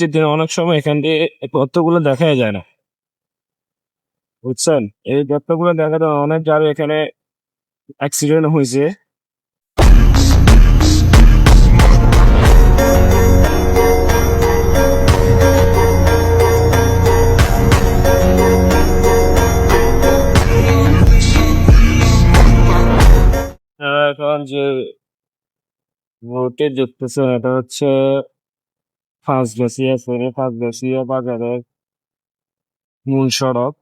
বৃষ্টির দিনে অনেক সময় এখান দিয়ে গর্তগুলো দেখাই যায় না। বুঝছেন? এই গর্তগুলো দেখা যায় অনেক যার এখানে অ্যাক্সিডেন্ট হয়েছে। এখন যে রোডে দেখতেছেন এটা হচ্ছে পাঁচগাছিয়া ফেরে পাঁচগাছিয়া বাজারের। মূল সড়ক,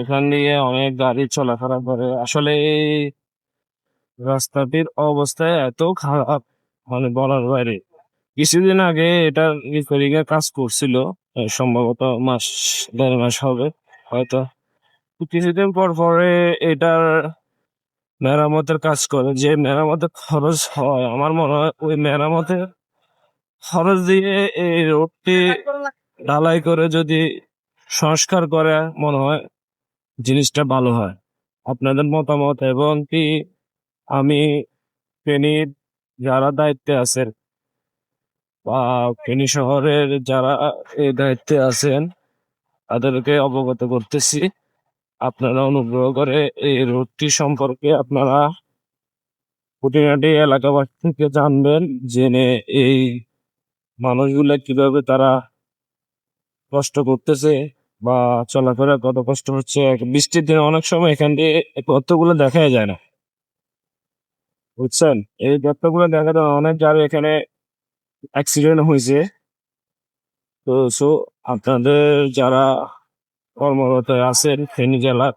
এখান দিয়ে অনেক গাড়ি চলাফেরা করে। আসলে এই রাস্তাটির অবস্থা এত খারাপ মানে বলার বাইরে। কিছুদিন আগে এটার রিপেয়ারিং এর কাজ করছিল সম্ভবত মাস, দেড় মাস হবে, হয়তো। কিছুদিন পর পরে এটার মেরামতের কাজ করে। যে মেরামতের খরচ হয়, আমার মনে হয় ওই মেরামতের খরচ দিয়ে এই রোডটি ঢালাই করে যদি সংস্কার করে মনে হয় জিনিসটা ভালো হয়। আপনাদের মতামত এবং কি আমি ফেনীর যারা দায়িত্বে আছেন বা ফেনী শহরের যারা এই দায়িত্বে আছেন তাদেরকে অবগত করতেছি। আপনারা অনুগ্রহ করে এই রোডটি সম্পর্কে আপনারা খুঁটিনাটি এলাকাবাসী থেকে জানবেন জেনে এই মানুষগুলা কীভাবে তারা কষ্ট করতেছে বা চলাফেরা কত কষ্ট হচ্ছে? বৃষ্টির দিনে অনেক সময় এখান দিয়ে গর্তগুলো দেখাই যায় না। বুঝছেন? এই পথগুলো দেখা যায় অনেক যার এখানে অ্যাক্সিডেন্ট হয়েছে। তো সো আপনাদের যারা কর্মরত আছেন ফেনী জেলার,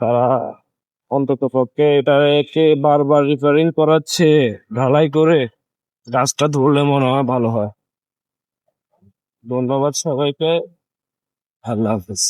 তারা অন্তত পক্ষে এটাকে বারবার রিপেয়ারিং করাচ্ছে, ঢালাই করে গাছটা ধরলে মনে হয় ভালো হয়। ধন্যবাদ সবাইকে। আল্লাহ হাফিজ।